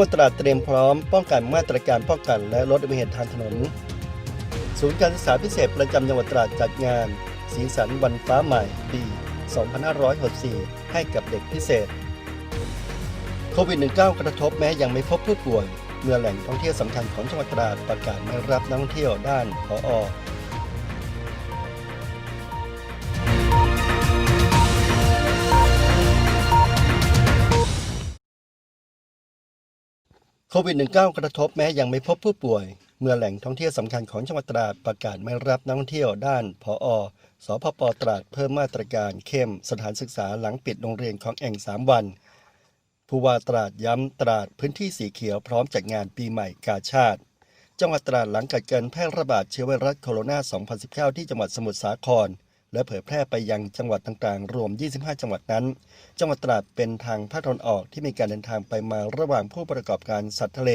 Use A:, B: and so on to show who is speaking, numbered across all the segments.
A: วตราดเตรียมพร้อมป้องกันมาตรการป้องกันและลดอุบัติเหตุทางถนน ศูนย์การศึกษาพิเศษประจำจังหวัดตราดจัดงาน สีสันวันฟ้าใหม่ปี 2564 ให้กับเด็กพิเศษโควิด -19 กระทบแม้ยังไม่พบผู้ป่วย เมื่อแหล่งท่องเที่ยวสำคัญของจังหวัดตราดประกาศไม่รับนักท่องเที่ยวด้านผอโควิด -19 กระทบแม้ยังไม่พบผู้ป่วย เมื่อแหล่งท่องเที่ยวสำคัญของจังหวัดตราดประกาศไม่รับนักท่องเที่ยวด้านผออสพปตราดเพิ่มมาตรการเข้มสถานศึกษาหลังปิดโรงเรียนของแอ่ง 3 วัน ผู้ว่าตราดย้ำตราดพื้นที่สีเขียวพร้อมจัดงานปีใหม่กาชาติ จังหวัดตราดหลังกัดการแพร่ระบาดเชื้อไวรัสโคโรนา 2019 ที่จังหวัดสมุทรสาคร และเผยแพร่ไปยังจังหวัดต่างๆ รวม 25 จังหวัดนั้น จังหวัดตราดเป็นทางภาคตะวันออกที่มีการเดินทางไปมาระหว่างผู้ประกอบการสัตว์ทะเล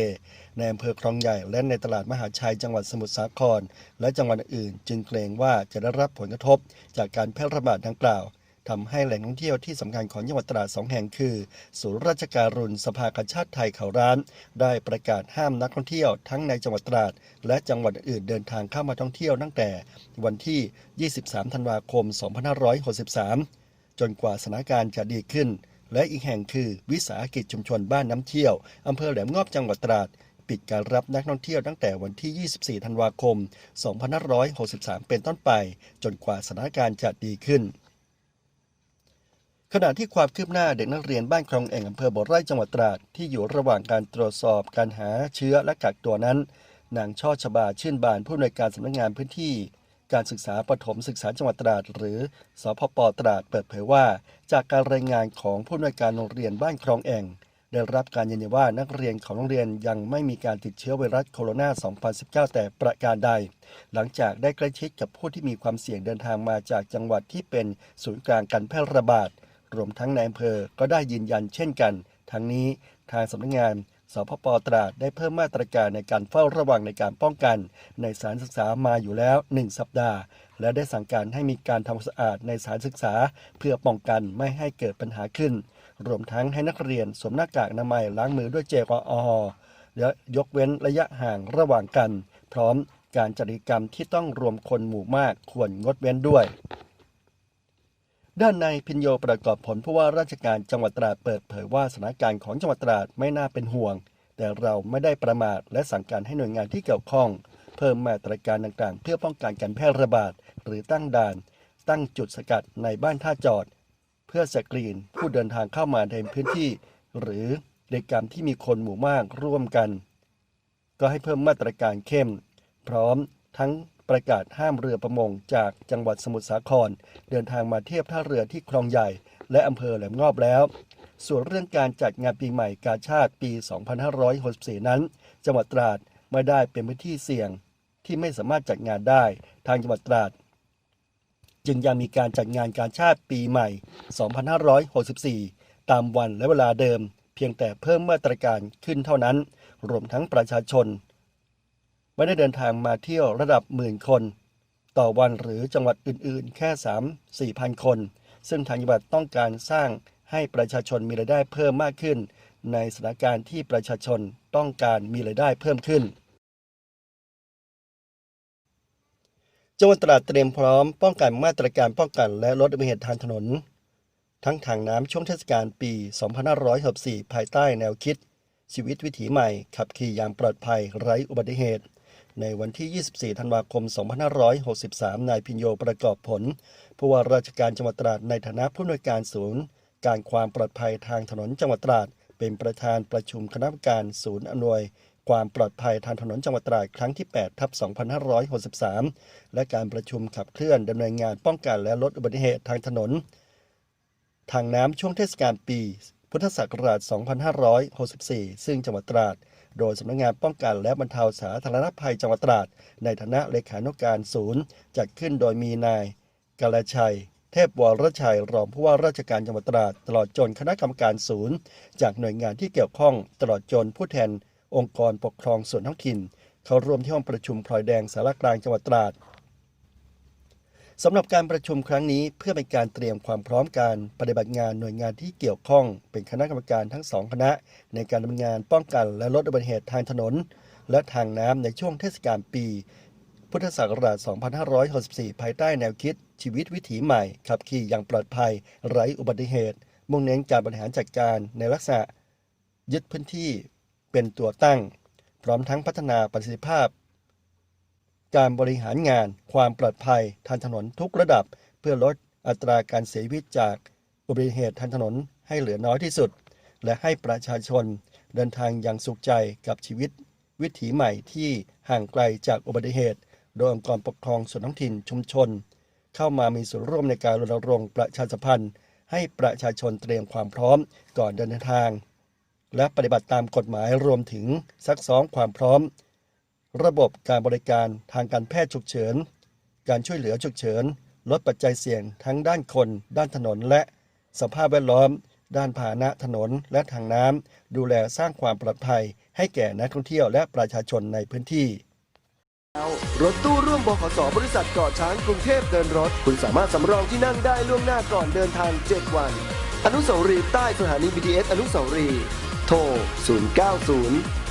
A: ในอำเภอคลองใหญ่และในตลาดมหาชัยจังหวัดสมุทรสาคร และจังหวัดอื่น จึงเกรงว่าจะได้รับผลกระทบ จากการแพร่ระบาดดังกล่าว ทำให้แหล่งท่องเที่ยวที่สำคัญของจังหวัดตราดสองแห่งคือ ศูนย์ราชการุณสภากาชาติไทยเขาร้าน ได้ประกาศห้ามนักท่องเที่ยวทั้งในจังหวัดตราด และจังหวัดอื่นเดินทางเข้ามาท่องเที่ยวตั้งแต่วันที่ 23 ธันวาคม 2563 จนกว่าสถานการณ์จะดีขึ้น และอีกแห่งคือวิสาหกิจชุมชนบ้านน้ำเที่ยวอำเภอแหลมงอบจังหวัดตราดปิดการรับนักท่องเที่ยวตั้งแต่วันที่ 24 ธันวาคม 2563 เป็นต้นไป จนกว่าสถานการณ์จะดีขึ้น ขณะที่ความคืบหน้าเด็กนักเรียนบ้านคลองแองอำเภอบ่อไร่จังหวัดตราดที่อยู่ระหว่างการตรวจสอบการหาเชื้อและกักตัวนั้น นางช่อชบาชื่นบานผู้อำนวยการสำนักงานพื้นที่ การศึกษาปฐมศึกษาจังหวัดตราด หรือสพปตราดเปิดเผยว่า จากการรายงานของผู้อำนวยการโรงเรียนบ้านคลองแองได้รับการยืนยันว่านักเรียนของโรงเรียนยังไม่มีการติดเชื้อไวรัสโคโรนา 2019 แต่ประการใด หลังจากได้ใกล้ชิดกับผู้ที่มีความเสี่ยงเดินทางมาจากจังหวัดที่เป็นศูนย์กลางการแพร่ระบาด รวมทั้งในอำเภอก็ได้ยืนยันเช่นกัน ทั้งนี้ทางสำนักงานสพปตราดได้เพิ่มมาตรการในการเฝ้าระวังในการป้องกัน ในสถารศึกษามาอยู่แล้ว 1 สัปดาห์ และได้สั่งการให้มีการทำความสะอาดในสถานศึกษา เพื่อป้องกันไม่ให้เกิดปัญหาขึ้น รวมทั้งให้นักเรียนสวมหน้ากากอนามัยล้างมือด้วยเจลแอลกอฮอล์และยกเว้นระยะห่างระหว่างกัน พร้อมการจัดกิจกรรมที่ต้องรวมคนหมู่มากควรงดเว้นด้วย ด้านในพินโยประกอบผลผู้ว่าราชการจังหวัดตราดเปิดเผยว่าสถานการณ์ของจังหวัดตราดไม่น่าเป็นห่วง แต่เราไม่ได้ประมาทและสั่งการให้หน่วยงานที่เกี่ยวข้อง เพิ่มมาตรการต่างๆ เพื่อป้องกันการแพร่ระบาด หรือตั้งด่าน ตั้งจุดสกัดในบ้านท่าจอด เพื่อสกรีนผู้เดินทางเข้ามาในพื้นที่ หรือกิจกรรมที่มีคนหมู่มากร่วมกัน ก็ให้เพิ่มมาตรการเข้ม พร้อมทั้ง ประกาศห้ามเรือประมงจากจังหวัดสมุทรสาคร เดินทางมาเทียบท่าเรือที่คลองใหญ่ และอำเภอแหลมงอบแล้ว ส่วนเรื่องการจัดงานปีใหม่กาชาติปี 2564 นั้น จังหวัดตราดไม่ได้เป็นพื้นที่เสี่ยงที่ไม่สามารถจัดงานได้ทางจังหวัดตราด จึงยังมีการจัดงานการชาติปีใหม่ 2564 ตามวันและเวลาเดิม เพียงแต่เพิ่มมาตรการขึ้นเท่านั้น รวมทั้งประชาชน ไม่ได้เดินทางมาเที่ยวระดับหมื่นคน ต่อวันหรือจังหวัดอื่นๆ แค่ 3 4พันคน ซึ่งทางจังหวัดต้องการสร้างให้ประชาชนมีรายได้เพิ่มมากขึ้น ในสถานการณ์ที่ประชาชนต้องการมีรายได้เพิ่มขึ้นจังหวัดตราดเตรียมพร้อมป้องกันมาตรการป้องกันและลดอุบัติเหตุทางถนน ทั้งทางน้ำช่วงเทศกาลปี 2564 ภายใต้แนวคิด ชีวิตวิถีใหม่ ขับขี่อย่างปลอดภัยไร้อุบัติเหตุ ในวันที่ 24 ธันวาคม 2563 นายพิญโยประกอบผล ผู้ว่าราชการจังหวัดตราดในฐานะผู้อำนวยการศูนย์ การความปลอดภัยทางถนนจังหวัดตราด เป็นประธานประชุมคณะกรรมการศูนย์อำนวยความปลอดภัยทางถนนจังหวัดตราดครั้งที่ 8 ทับ 2563 และการประชุมขับเคลื่อนดำเนินงานป้องกันและลดอุบัติเหตุทางถนน ทางน้ำช่วงเทศกาลปี พุทธศักราช 2564 ซึ่งจังหวัดตราด โดยสำนักงานป้องกันและบรรเทาสาธารณภัยจังหวัดตราด ในฐานะเลขานุการศูนย์ จัดขึ้นโดยมีนายกาลชัย เทพวรชัย รองผู้ว่าราชการจังหวัดตราด ตลอดจนคณะกรรมการศูนย์ จากหน่วยงานที่เกี่ยวข้องตลอดจนผู้แทน องค์กรปกครองส่วนท้องถิ่น เข้าร่วมที่ห้องประชุมพลอยแดงสารกลางจังหวัดตราด สำหรับการประชุมครั้งนี้เพื่อเป็นการเตรียมความพร้อมการปฏิบัติงานหน่วยงานที่เกี่ยวข้อง เป็นคณะกรรมการทั้งสองคณะ ในการดำเนินงานป้องกันและลดอุบัติเหตุทางถนน และทางน้ำในช่วงเทศกาลปี พุทธศักราช 2564 ภายใต้แนวคิด ชีวิตวิถีใหม่ ขับขี่อย่างปลอดภัย ไร้อุบัติเหตุ มุ่งเน้นการบริหารจัดการในลักษณะ ยึดพื้นที่เป็นตัวตั้ง พร้อมทั้งพัฒนาประสิทธิภาพ การบริหารงาน ความปลอดภัยทางถนนทุกระดับ เพื่อลดอัตราการเสียชีวิตจากอุบัติเหตุทางถนนให้เหลือน้อยที่สุด และให้ประชาชนเดินทางอย่างสุขใจกับชีวิต วิถีใหม่ที่ห่างไกลจากอุบัติเหตุ โดยองค์กรปกครองส่วนท้องถิ่นชุมชน เข้ามามีส่วนร่วมในการรณรงค์ประชาสัมพันธ์ ให้ประชาชนเตรียมความพร้อมก่อนเดินทาง และปฏิบัติตามกฎหมายรวมถึงซักซ้อมความพร้อม ระบบการบริการทางการแพทย์ฉุกเฉิน การช่วยเหลือฉุกเฉิน ลดปัจจัยเสี่ยงทั้งด้านคน ด้านถนนและสภาพแวดล้อม ด้านพาหนะถนนและทางน้ำดูแลสร้างความปลอดภัย ให้แก่นักท่องเที่ยวและประชาชนในพื้นที่
B: รถตู้ร่วมบขสบริษัทเกาะช้างกรุงเทพเดินรถ คุณสามารถสำรองที่นั่งได้ล่วงหน้าก่อนเดินทาง 7 วัน อนุสาวรีย์ใต้สถานี BTS อนุสาวรีย์โทร 090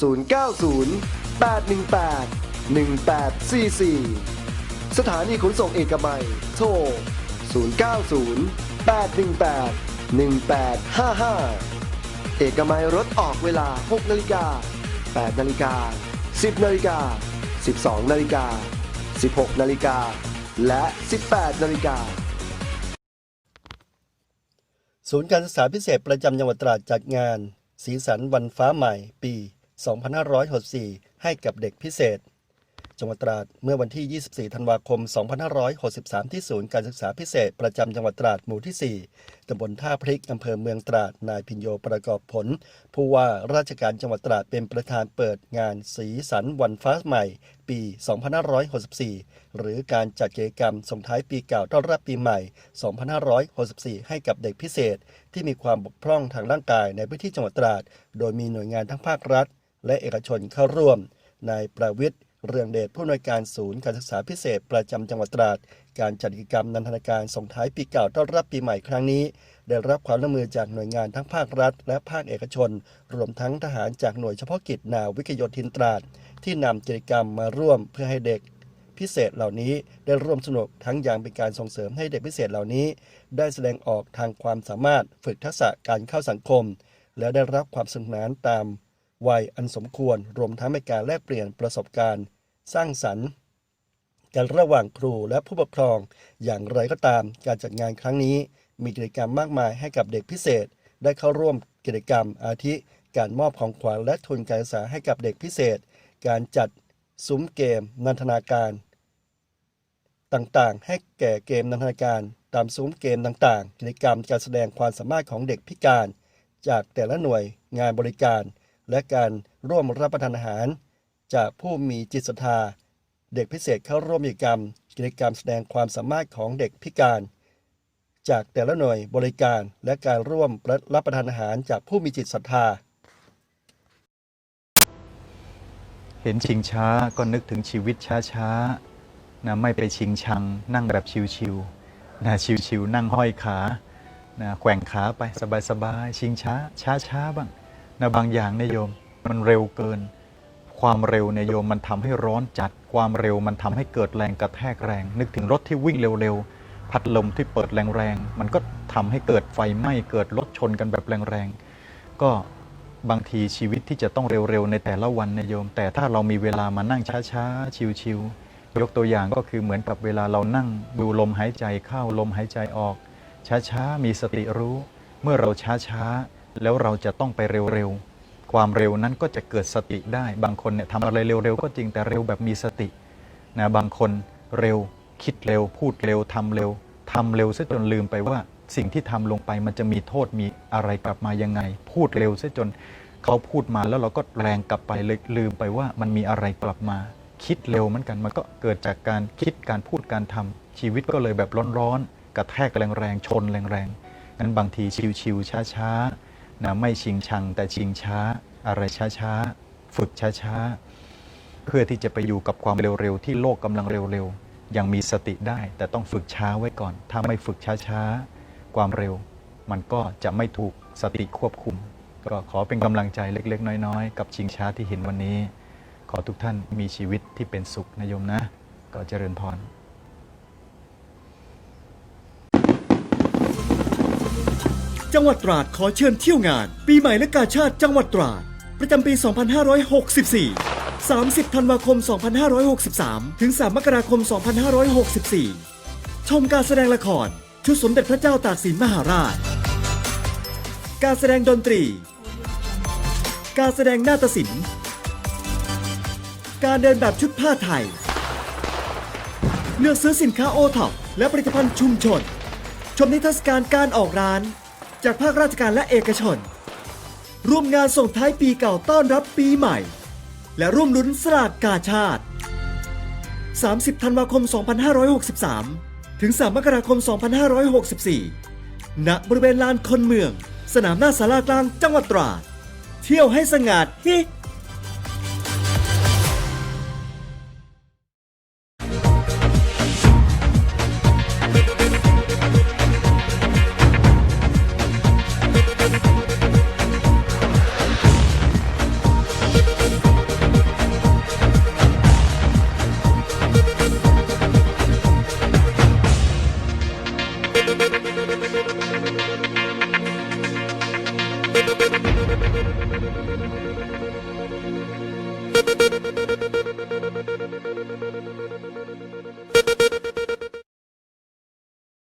B: 090 818 1844 สถานีขนส่งเอกมัย โทร 090 818 1855 เอกมัยรถออกเวลา 6 นาฬิกา 8 นาฬิกา 10 นาฬิกา 12 นาฬิกา 16 นาฬิกา และ 18 นาฬิกา
A: ศูนย์การศึกษาพิเศษประจำจังหวัดตราดจัดงาน สีสันวันฟ้าใหม่ปี 2564 ให้กับเด็กพิเศษ จังหวัดตราดเมื่อวันที่ 24 ธันวาคม 2563 ที่ศูนย์การศึกษาพิเศษ ประจำจังหวัดตราดหมู่ที่ 4ตำบลท่าพริกอำเภอเมืองตราด นายพิญโยประกอบผล ผู้ว่าราชการจังหวัดตราดเป็นประธานเปิดงานสีสันวันฟ้าใหม่ ปี 2564 หรือการจัดกิจกรรมส่งท้ายปีเก่าต้อนรับปีใหม่ 2564 ให้กับเด็กพิเศษ ที่มีความบกพร่องทางร่างกายในพื้นที่จังหวัดตราด โดยมีหน่วยงานทั้งภาครัฐ และเอกชนเข้าร่วม นายประวิทย์เรืองเดชผู้อำนวยการศูนย์การศึกษาพิเศษประจำจังหวัดตราด การจัดกิจกรรมนันทนาการส่งท้ายปีเก่าต้อนรับปีใหม่ครั้งนี้ ได้รับความร่วมมือจากหน่วยงานทั้งภาครัฐ และภาคเอกชน รวมทั้งทหารจากหน่วยเฉพาะกิจนาวิกโยธินตราด ที่นำกิจกรรมมาร่วมเพื่อให้เด็กพิเศษเหล่านี้ได้ร่วมสนุกทั้งอย่างเป็นการส่งเสริมให้เด็กพิเศษเหล่านี้ ได้แสดงออกทางความสามารถฝึกทักษะการเข้าสังคม และได้รับความสนุกสนานตาม วัยอันสมควรรวมทั้งเป็นการแลกเปลี่ยนประสบการณ์ สร้างสรรค์กันระหว่างครูและผู้ปกครอง อย่างไรก็ตามการจัดงานครั้งนี้ มีกิจกรรมมากมายให้กับเด็กพิเศษ ได้เข้าร่วมกิจกรรมอาทิ การมอบของขวัญและทุนการศึกษาให้กับเด็กพิเศษ การจัดซุ้มเกม นันทนาการ ต่างๆ ให้แก่เกมนันทนาการ ตามซุ้มเกมต่างๆ กิจกรรมการแสดงความสามารถของเด็กพิการ จากแต่ละหน่วยงานบริการ และการร่วมรับประทานอาหาร จากผู้มีจิตศรัทธา เด็กพิเศษเข้าร่วมกิจกรรม กิจกรรมแสดงความสามารถของเด็กพิการ จากแต่ละหน่วยบริการและการร่วมรับประทานอาหารจากผู้มีจิตศรัทธา
C: เห็นชิงช้าก็นึกถึงชีวิตช้าๆนะไม่ไปชิงชัง นั่งแบบชิวๆนะชิวๆนั่งห้อยขานะแกว่งขาไปสบายๆชิงช้าช้าๆบ้าง นะบางอย่างเนยโยมมันเร็วเกิน ความเร็วเนยโยมมันทำให้ร้อนจัด ความเร็วมันทำให้เกิดแรงกระแทกแรง นึกถึงรถที่วิ่งเร็วๆ พัดลมที่เปิดแรงๆ มันก็ทำให้เกิดไฟไหม้เกิดรถชนกันแบบแรงๆ ก็บางทีชีวิตที่จะต้องเร็วๆ ในแต่ละวันนโยม แต่ถ้าเรามีเวลามานั่งช้าๆ ชิวๆยกตัวอย่างก็คือเหมือนกับเวลาเรานั่งดูลมหายใจเข้าลมหายใจออก ช้าๆ มีสติรู้ เมื่อเราช้าๆ แล้วเราจะต้องไปเร็วๆ ความเร็วนั้นก็จะเกิดสติได้ บางคนเนี่ยทำอะไรเร็วๆ ก็จริงแต่เร็วแบบมีสตินะบางคนเร็วคิดเร็ว พูดเร็วทำเร็วทำเร็วซะจนลืมไปว่าสิ่งที่ทำลงไปมันจะมีโทษมีอะไรกลับมายังไง พูดเร็วซะจนเขาพูดมาแล้วเราก็แรงกลับไปเลยลืมไปว่ามันมีอะไรกลับมา คิดเร็วเหมือนกันมันก็เกิดจากการคิดการพูดการทำชีวิตก็เลยแบบร้อนๆกระแทกแรงๆชนแรงๆงั้นบางทีชิวๆช้าๆ นะไม่ชิงชังแต่ชิงช้า อะไรช้าๆ ฝึกช้าๆ เพื่อที่จะไปอยู่กับความเร็วๆ ที่โลกกำลังเร็วๆ ยังมีสติได้ แต่ต้องฝึกช้าไว้ก่อน ถ้าไม่ฝึกช้าๆ ความเร็ว มันก็จะไม่ถูกสติควบคุม ก็ขอเป็นกำลังใจเล็กๆ น้อยๆ กับชิงช้าที่เห็นวันนี้ ขอทุกท่านมีชีวิตที่เป็นสุขนะโยมนะ ก็เจริญพร
D: จังหวัดตราดขอเชิญเที่ยวงาน ปีใหม่และกาชาติจังหวัดตราด ประจำปี 2564 30 ธันวาคม 2563 ถึง 3 มกราคม 2564 ชมการแสดงละคร ชุดสมเด็จพระเจ้าตากสินมหาราช การแสดงดนตรี การแสดงนาฏศิลป์ การเดินแบบชุดผ้าไทย เลือกซื้อสินค้าโอท็อปและผลิตภัณฑ์ชุมชน ชมนิทรรศการการออกร้าน จากภาคราชการและเอกชน ร่วมงานส่งท้ายปีเก่าต้อนรับปีใหม่ และร่วมลุ้นสลากกาชาติ 30 ธันวาคม 2563 ถึง 3 มกราคม 2564 ณ บริเวณลานคนเมือง สนามหน้าสารากลางจังหวัดตราด เที่ยวให้สงัดฮิ